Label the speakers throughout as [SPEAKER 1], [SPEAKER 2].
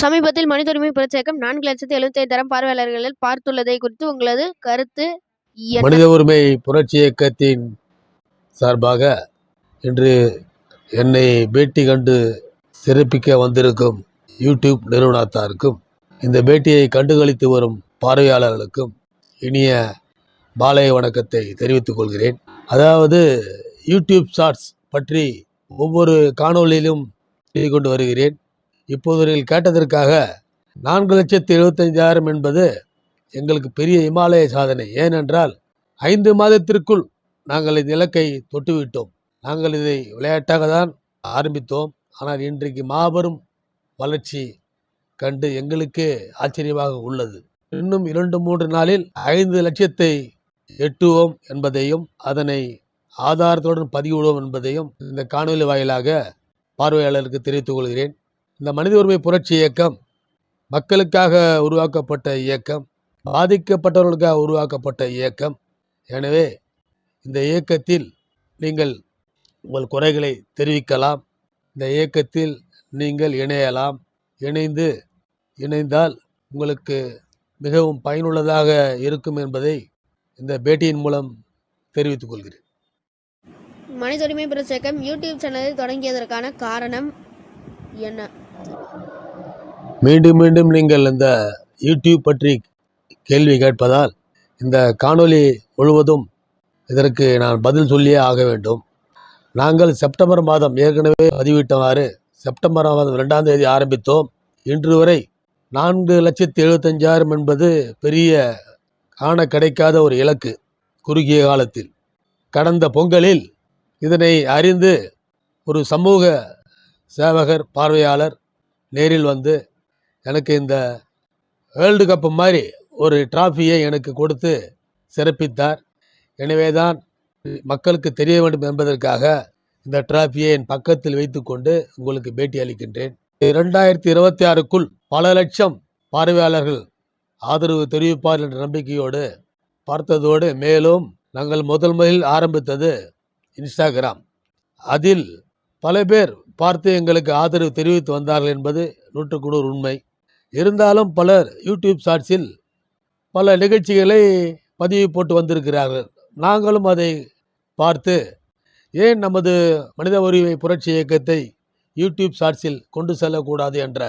[SPEAKER 1] சமீபத்தில் மனித உரிமை பிரச்சேகம் நான்கு லட்சத்தி எழுபத்தைந்தாயிரம் பார்வையாளர்களில் பார்த்துள்ளதை குறித்து உங்களது கருத்து
[SPEAKER 2] மனித உரிமை புரட்சி இயக்கத்தின் சார்பாக இன்று என்னை பேட்டி கண்டு சிறப்பிக்க வந்திருக்கும் யூடியூப் நிறுவனத்தாருக்கும் இந்த பேட்டியை கண்டுகளித்து வரும் பார்வையாளர்களுக்கும் இனிய மாலை வணக்கத்தை தெரிவித்துக் கொள்கிறேன். அதாவது யூடியூப் ஷார்ட்ஸ் பற்றி ஒவ்வொரு காணொளியிலும் செய்து கொண்டு வருகிறேன். இப்போது நீங்கள் கேட்டதற்காக நான்கு லட்சத்து எழுபத்தஞ்சாயிரம் என்பது எங்களுக்கு பெரிய இமாலய சாதனை. ஏனென்றால் ஐந்து மாதத்திற்குள் நாங்கள் இந்த இலக்கை தொட்டுவிட்டோம். நாங்கள் இதை விளையாட்டாக தான் ஆரம்பித்தோம். ஆனால் இன்றைக்கு மாபெரும் வளர்ச்சி கண்டு எங்களுக்கு ஆச்சரியமாக உள்ளது. இன்னும் இரண்டு மூன்று நாளில் ஐந்து லட்சத்தை எட்டுவோம் என்பதையும் அதனை ஆதாரத்துடன் பதிவிடுவோம் என்பதையும் இந்த காணொலி வாயிலாக பார்வையாளருக்கு தெரிவித்துக் கொள்கிறேன். இந்த மனித உரிமை புரட்சி இயக்கம் மக்களுக்காக உருவாக்கப்பட்ட இயக்கம் பாதிக்கப்பட்டவர்களுக்காக உருவாக்கப்பட்ட இயக்கம். எனவே இந்த இயக்கத்தில் நீங்கள் உங்கள் குறைகளை தெரிவிக்கலாம். இந்த இயக்கத்தில் நீங்கள் இணையலாம். இணைந்து இணைந்தால் உங்களுக்கு மிகவும் பயனுள்ளதாக இருக்கும் என்பதை இந்த பேட்டியின் மூலம் தெரிவித்துக் கொள்கிறேன்.
[SPEAKER 1] மனித உரிமை புரட்சியக்கம் யூடியூப் சேனலை தொடங்கியதற்கான காரணம் என்ன?
[SPEAKER 2] மீண்டும் மீண்டும் நீங்கள் இந்த யூடியூப் பற்றி கேள்வி கேட்பதால் இந்த காணொளி முழுவதும் இதற்கு நான் பதில் சொல்லியே ஆக வேண்டும். நாங்கள் செப்டம்பர் மாதம் ஏற்கனவே பதிவிட்டவாறு செப்டம்பர் மாதம் ரெண்டாம் தேதி ஆரம்பித்தோம். இன்று வரை நான்கு லட்சத்தி எழுபத்தஞ்சாயிரம் என்பது பெரிய காண கிடைக்காத ஒரு இலக்கு குறுகிய காலத்தில். கடந்த பொங்கலில் இதனை அறிந்து ஒரு சமூக சேவகர் பார்வையாளர் நேரில் வந்து எனக்கு இந்த வேர்ல்டு கப்பு மாதிரி ஒரு டிராஃபியை எனக்கு கொடுத்து சிறப்பித்தார். எனவே தான் மக்களுக்கு தெரிய வேண்டும் என்பதற்காக இந்த டிராஃபியை என் பக்கத்தில் வைத்துக்கொண்டு உங்களுக்கு பேட்டி அளிக்கின்றேன். இரண்டாயிரத்தி இருபத்தி ஆறுக்குள் பல லட்சம் பார்வையாளர்கள் ஆதரவு தெரிவிப்பார் என்ற நம்பிக்கையோடு பார்த்ததோடு மேலும் நாங்கள் முதல் முதலில் ஆரம்பித்தது இன்ஸ்டாகிராம். அதில் பல பேர் பார்த்து எங்களுக்கு ஆதரவு தெரிவித்து வந்தார்கள் என்பது நூற்றுக்கு நூறு உண்மை. இருந்தாலும் பலர் யூடியூப் ஷார்ட்ஸில் பல நிகழ்ச்சிகளை பதிவு போட்டு வந்திருக்கிறார்கள். நாங்களும் அதை பார்த்து ஏன் நமது மனித உரிமை புரட்சி இயக்கத்தை யூடியூப் ஷார்ட்ஸில் கொண்டு செல்லக்கூடாது என்ற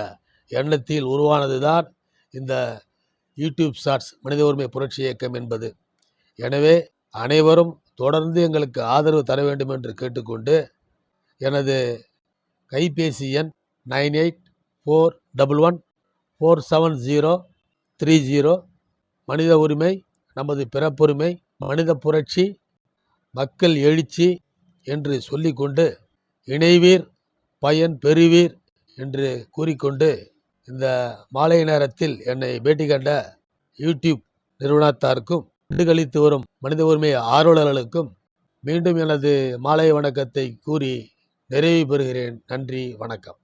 [SPEAKER 2] எண்ணத்தில் உருவானது தான் இந்த யூடியூப் ஷார்ட்ஸ் மனித உரிமை புரட்சி இயக்கம் என்பது. எனவே அனைவரும் தொடர்ந்து எங்களுக்கு ஆதரவு தர வேண்டும் என்று கேட்டுக்கொண்டு எனது கைபேசி எண் nine eight four double one four seven zero three zero. மனித உரிமை நமது பிறப்புரிமை மனித புரட்சி மக்கள் எழுச்சி என்று சொல்லிக்கொண்டு இணைவீர் பயன் பெறுவீர் என்று கூறிக்கொண்டு இந்த மாலை நேரத்தில் என்னை பேட்டி கண்ட யூடியூப் நிறுவனத்தாருக்கும் கண்டுகளித்து வரும் மனித உரிமை ஆர்வலர்களுக்கும் மீண்டும் எனது மாலை வணக்கத்தை கூறி நிறைவு பெறுகிறேன். நன்றி வணக்கம்.